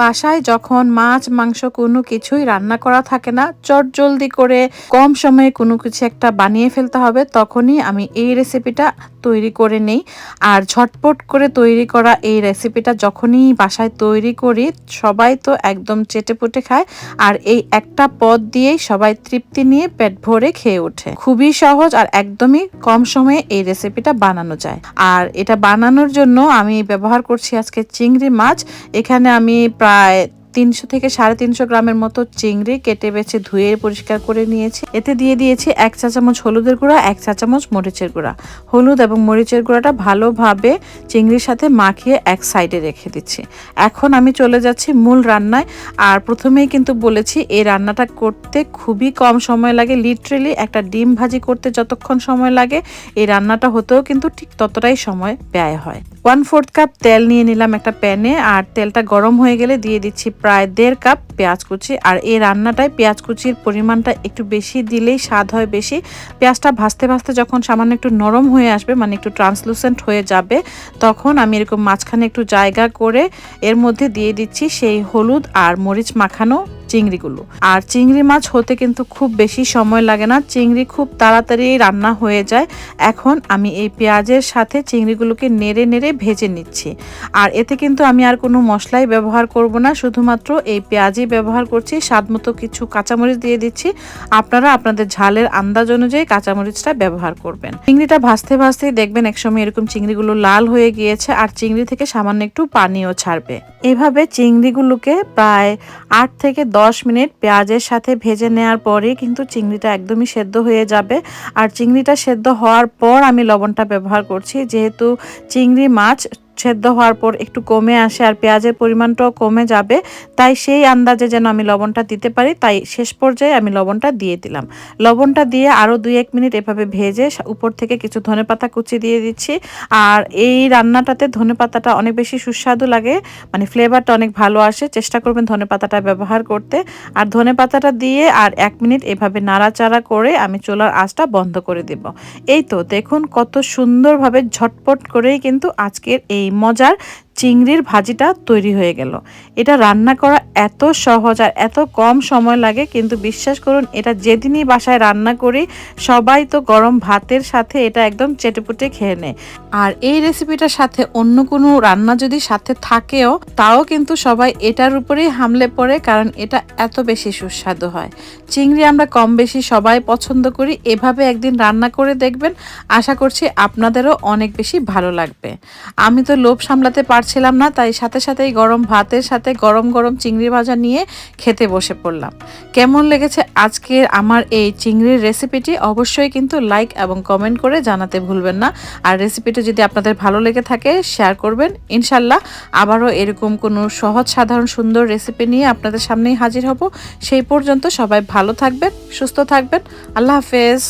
বাসায় যখন মাছ, মাংস কোনো কিছুই রান্না করা থাকে না, চট জলদি করে কম সময়ে কোনো কিছু একটা বানিয়ে ফেলতে হবে, তখনই আমি এই রেসিপিটা তৈরি করে নেই। আর ঝটপট করে তৈরি করা এই রেসিপিটা যখনই বাসায় তৈরি করি, সবাই তো একদম চেটেপুটে খায় আর এই একটা পদ দিয়েই সবাই তৃপ্তি নিয়ে পেট ভরে খেয়ে ওঠে। খুবই সহজ আর একদমই কম সময়ে এই রেসিপিটা বানানো যায়। আর এটা বানানোর জন্য আমি ব্যবহার করছি আজকে চিংড়ি মাছ। এখানে আমি প্রায় তিনশো থেকে সাড়ে তিনশো গ্রামের মতো চিংড়ি কেটে বেছে ধুয়ে পরিষ্কার করে নিয়েছি। এতে দিয়ে দিয়েছি এক চা চামচ হলুদের গুঁড়া, এক চা চামচ মরিচের গুঁড়া। হলুদ এবং মরিচের গুঁড়াটা ভালোভাবে চিংড়ির সাথে মাখিয়ে এক সাইডে রেখে দিচ্ছি। এখন আমি চলে যাচ্ছি মূল রান্নায়। আর প্রথমেই কিন্তু বলেছি, এই রান্নাটা করতে খুবই কম সময় লাগে। লিটারেলি একটা ডিম ভাজি করতে যতক্ষণ সময় লাগে, এই রান্নাটা হতেও কিন্তু ঠিক ততটাই সময় ব্যয় হয়। ওয়ান ফোর্থ কাপ তেল নিয়ে নিলাম একটা প্যানে। আর তেলটা গরম হয়ে গেলে দিয়ে দিচ্ছি প্রায় দেড় কাপ পেঁয়াজ কুচি আর এই রান্নাটায় পেঁয়াজ কুচির পরিমাণটা একটু বেশি দিলেই স্বাদ হয় বেশি। পেঁয়াজটা ভাজতে ভাজতে যখন সামান্য একটু নরম হয়ে আসবে মানে একটু ট্রান্সলুসেন্ট হয়ে যাবে, তখন আমি এরকম মাঝখানে একটু জায়গা করে এর মধ্যে দিয়ে দিচ্ছি সেই হলুদ আর মরিচ মাখানো চিংড়িগুলো। আর চিংড়ি মাছ হতে কিন্তু খুব বেশি সময় লাগে না। চিংড়ি খুব তাড়াতাড়ি রান্না হয়ে যায়। এখন আমি এই পেঁয়াজের সাথে চিংড়িগুলোকে নেড়ে নেড়ে ভেজে নিচ্ছি। আর এতে কিন্তু আমি আর কোনো মশলাই ব্যবহার করব না। শুধুমাত্র এই পেঁয়াজই ব্যবহার করছি। স্বাদ মতো কিছু কাঁচামরিচ দিয়ে দিচ্ছি। আপনারা আপনাদের ঝালের আন্দাজ অনুযায়ী কাঁচামরিচটা ব্যবহার করবেন। চিংড়িটা ভাজতে ভাজতে দেখবেন একসময় এরকম চিংড়িগুলো লাল হয়ে গিয়েছে আর চিংড়ি থেকে সামান্য একটু পানিও ছাড়বে। এভাবে চিংড়িগুলোকে প্রায় আট থেকে দশ মিনিট পেঁয়াজের সাথে ভেজে নেওয়ার পরে কিন্তু চিংড়িটা একদমই সেদ্ধ হয়ে যাবে। আর চিংড়িটা সেদ্ধ হওয়ার পর আমি লবণটা ব্যবহার করছি। যেহেতু চিংড়ি মাছ সেদ্ধ হওয়ার পর একটু কমে আসে আর পেঁয়াজের পরিমাণটাও কমে যাবে। তাই সেই আন্দাজে যেন আমি লবণটা দিতে পারি, তাই শেষ পর্যায়ে আমি লবণটা দিয়ে দিলাম। লবণটা দিয়ে আরও দুই এক মিনিট এভাবে ভেজে উপর থেকে কিছু ধনেপাতা কুচি দিয়ে দিচ্ছি। আর এই রান্নাটাতে ধনেপাতাটা অনেক বেশি সুস্বাদু লাগে মানে ফ্লেভারটা অনেক ভালো আসে। চেষ্টা করবেন ধনেপাতাটা ব্যবহার করতে। আর ধনেপাতাটা দিয়ে আর এক মিনিট এভাবে নাড়াচাড়া করে আমি চুলার আঁচটা বন্ধ করে দেব। এই তো দেখুন কত সুন্দরভাবে ঝটপট করেই কিন্তু আজকের এই মজার চিংড়ির ভাজিটা তৈরি হয়ে গেল। এটা রান্না করা এত সহজ আর এত কম সময় লাগে, কিন্তু বিশ্বাস করুন, এটা যেদিনই বাসায় রান্না করি, সবাই তো গরম ভাতের সাথে এটা একদম চেটেপুটে খেয়ে নেয়। আর এই রেসিপিটার সাথে অন্য কোনো রান্না যদি সাথে থাকেও, তাও কিন্তু সবাই এটার উপরেই হামলে পড়ে, কারণ এটা এত বেশি সুস্বাদু হয়। চিংড়ি আমরা কম বেশি সবাই পছন্দ করি, এভাবে একদিন রান্না করে দেখবেন। আশা করছি আপনাদেরও অনেক বেশি ভালো লাগবে। আমি তো লোভ সামলাতে পার পারছিলাম না, তাই সাথে সাথেই গরম ভাতের সাথে গরম গরম চিংড়ি ভাজা নিয়ে খেতে বসে পড়লাম। কেমন লেগেছে আজকের আমার এই চিংড়ির রেসিপিটি অবশ্যই কিন্তু লাইক এবং কমেন্ট করে জানাতে ভুলবেন না। আর রেসিপিটি যদি আপনাদের ভালো লেগে থাকে শেয়ার করবেন। ইনশাল্লাহ আবারও এরকম কোনো সহজ, সাধারণ, সুন্দর রেসিপি নিয়ে আপনাদের সামনেই হাজির হব। সেই পর্যন্ত সবাই ভালো থাকবেন, সুস্থ থাকবেন। আল্লাহ হাফেজ।